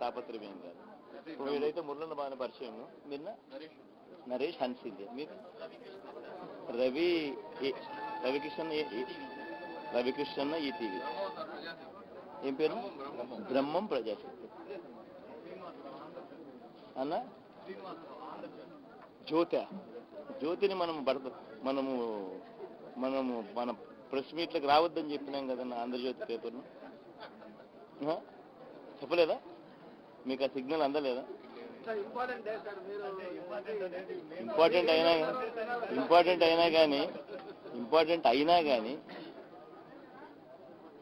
తాపత్రయం ఏం కాదు ఇప్పుడు వీడైతే మురళన్న బాగా పరిచయం నిన్న నరేష్ హన్సిందే మీరు? రవి రవికిషన్ రవికృష్ణ ఈ టీవీ. ఏం పేరు? బ్రహ్మం ప్రజాశక్తి. అన్న? జ్యోత. జ్యోతిని మనం భర్త మనము మనము మన ప్రెస్ మీట్లకు రావద్దని చెప్పినాం కదన్న ఆంధ్రజ్యోతి పేపర్ను? చెప్పలేదా? మీకు ఆ సిగ్నల్ అందలేదా? ఇంపార్టెంట్ అయినా ఇంపార్టెంట్ అయినా కానీ ఇంపార్టెంట్ అయినా కానీ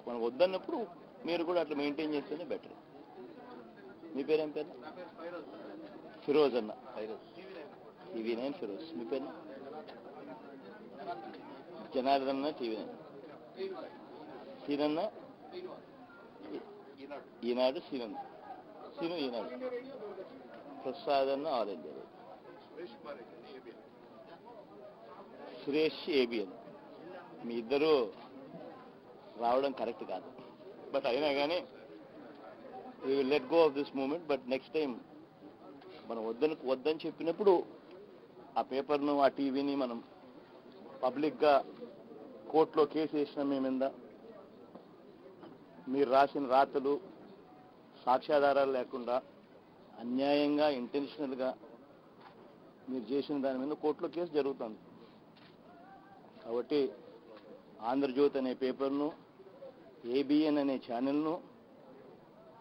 మనకు వద్దన్నప్పుడు మీరు కూడా అట్లా మెయింటైన్ చేస్తేనే బెటర్. మీ పేరేం పేరు? ఫిరోజ్ అన్న. ఫిరోజ్. TV nine. ఫిరోజ్. మీ పేరు? జనార్దన్ అన్న టీవీ నైన్. సీనన్న? ఈనాడు సీనన్న. సీను ఈనాడు ప్రసాద్ అన్న సురేష్ ఏబిఎన్. మీ ఇద్దరు రావడం కరెక్ట్ కాదు. బట్ అయినా కానీ we will let go of this moment but next time మనం వద్దని వద్దని చెప్పినప్పుడు ఆ పేపర్ను ఆ టీవీని మనం పబ్లిక్గా కోర్టులో కేసు వేసిన మేమిందా. మీరు రాసిన రాతలు సాక్ష్యాధారాలు లేకుండా అన్యాయంగా ఇంటెన్షనల్గా మీరు చేసిన దాని మీద కోర్టులో కేసు జరుగుతుంది. కాబట్టి ఆంధ్రజ్యోతి అనే పేపర్ను ఏబిఎన్ అనే ఛానల్ను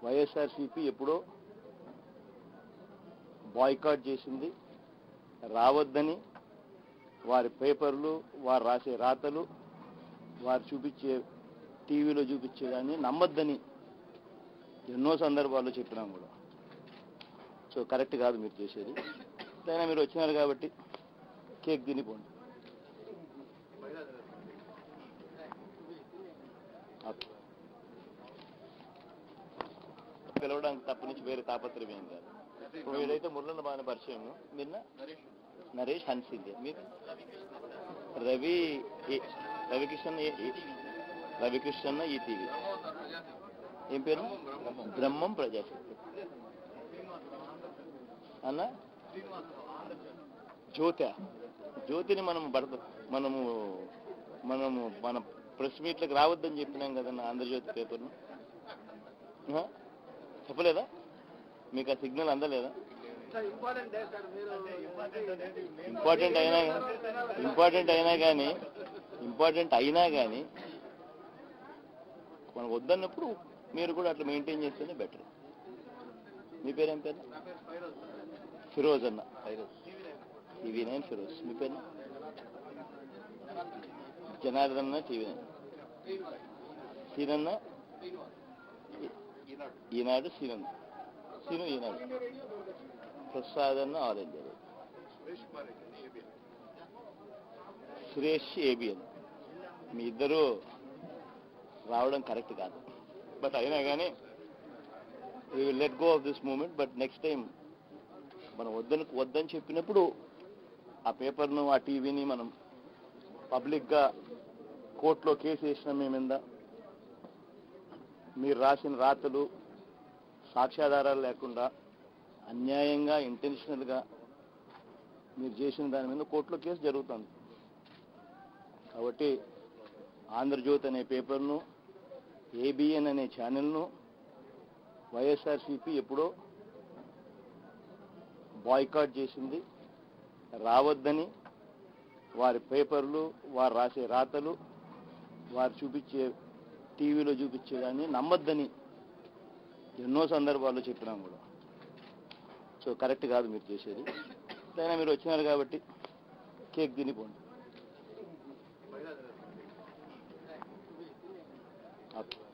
వైఎస్ఆర్సీపీ ఎప్పుడో బాయ్కాట్ చేసింది. రావద్దని వారి పేపర్లు వారు రాసే రాతలు వారు చూపించే టీవీలో చూపించేదాన్ని నమ్మద్దని ఎన్నో సందర్భాల్లో చెప్పినాం కూడా. సో కరెక్ట్ కాదు మీరు చేసేది. అయినా మీరు వచ్చినారు కాబట్టి కేక్ తినిపోండి. పిలవడానికి తప్ప నుంచి వేరే తాపత్రయం ఏం కాదు. ఇప్పుడు వీడైతే మురళన బాగా పరిచయం నిన్న నరేష్ హన్సిందే. మీరు? రవి రవికృష్ణ రవికిషన్ రవికృష్ణ ఈ టీవీ. ఏం పేరు? బ్రహ్మం ప్రజాశక్తి. అన్న? జ్యోత. జ్యోతిని మనం భర్త మనము మనము మన ప్రెస్ మీట్లకు రావద్దని చెప్పినాం కదన్న ఆంధ్రజ్యోతి పేపర్ను? చెప్పలేదా? మీకు ఆ సిగ్నల్ అందలేదా? ఇంపార్టెంట్ అయినా ఇంపార్టెంట్ అయినా కానీ ఇంపార్టెంట్ అయినా కానీ మనకు వద్దన్నప్పుడు మీరు కూడా అట్లా మెయింటైన్ చేస్తేనే బెటర్ మీ పేరేం పేరు? ఫిరోజ్ అన్న. TV nine Firoz. మీ పేరు? జనార్దన్ అన్న టీవీ నైన్. సీనన్న? ఈనాడు సీనన్న. సీను ఈనాడు. ప్రసాద్ అన్న ఆరెంజ్ సురేష్ ఏబిఎన్. మీ ఇద్దరు రావడం కరెక్ట్ కాదు. బట్ అయినా కానీ we will let go of this moment but next time మనం వద్దని వద్దని చెప్పినప్పుడు ఆ పేపర్ను ఆ టీవీని మనం పబ్లిక్గా కోర్టులో కేసు వేసిన మీ మీద మీరు రాసిన రాతలు సాక్ష్యాధారాలు లేకుండా అన్యాయంగా ఇంటెన్షనల్గా మీరు చేసిన దాని మీద కోర్టులో కేసు జరుగుతుంది. కాబట్టి ఆంధ్రజ్యోతి అనే పేపర్ను ఏబిఎన్ అనే ఛానల్ను వైఎస్ఆర్సీపీ ఎప్పుడో బాయ్కాట్ చేసింది. రావద్దని వారి పేపర్లు వారు రాసే రాతలు వారు చూపించే టీవీలో చూపించేదాన్ని నమ్మద్దని ఎన్నో సందర్భాల్లో చెప్పినాం కూడా. సో కరెక్ట్ కాదు మీరు చేసేది. అయినా మీరు వచ్చినారు కాబట్టి కేక్ తినిపోండి. up.